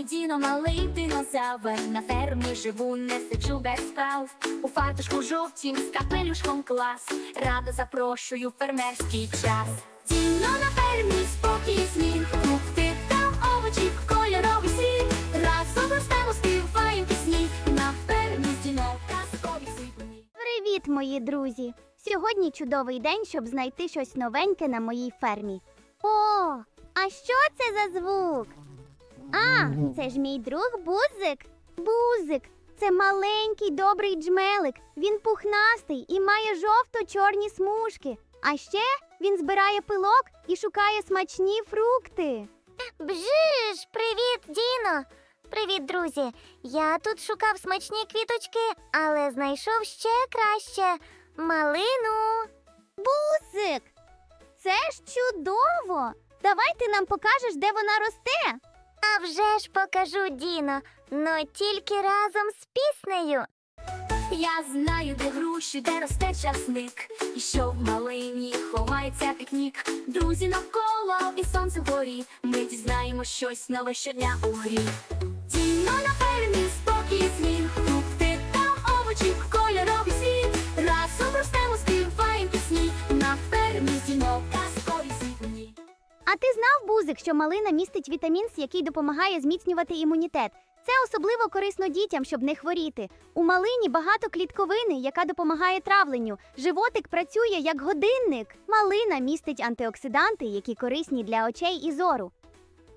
вами Діно малий динозавр На фермі живу, не сиджу без справ. У фартушку жовтім з капелюшком клас. Радо запрошую в фермерський час. Діно на фермі, спокій, сміх. Фрукти та овочі, кольоровий світ Разом ростемо, співаємо пісні. На фермі Діно казкові світлі Привіт, мої друзі! Сьогодні чудовий день, щоб знайти щось новеньке на моїй фермі. О, а що це за звук? А, це ж мій друг Бузик. Бузик це маленький добрий джмелик. Він пухнастий і має жовто-чорні смужки. А ще він збирає пилок і шукає смачні фрукти. Бжиж, привіт, Діно! Привіт, друзі! Я тут шукав смачні квіточки, але знайшов ще краще малину. Бузик! Це ж чудово! Давай ти нам покажеш, де вона росте. А вже ж покажу Діно, но тільки разом з піснею. Я знаю, де груші, де росте часник, і що в малині ховається пікнік. Друзі навколо і сонце горі. Ми дізнаємо щось нове щодня у грі. А ти знав, Бузик, що малина містить вітамін який допомагає зміцнювати імунітет. Це особливо корисно дітям, щоб не хворіти. У малині багато клітковини, яка допомагає травленню. Животик працює як годинник. Малина містить антиоксиданти, які корисні для очей і зору.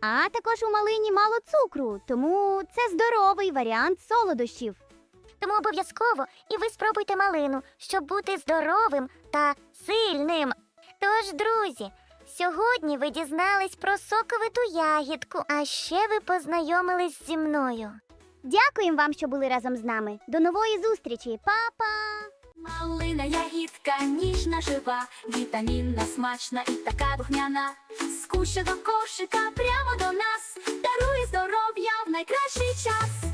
А також у малині мало цукру, тому це здоровий варіант солодощів. Тому обов'язково і ви спробуйте малину, щоб бути здоровим та сильним. Тож, друзі, сьогодні ви дізнались про соковиту ягідку, а ще ви познайомились зі мною. Дякуємо вам, що були разом з нами. До нової зустрічі, Па-па! Малина ягідка ніжна жива, вітамінна, смачна і така духмяна. З куща до кошика прямо до нас, дарує здоров'я в найкращий час.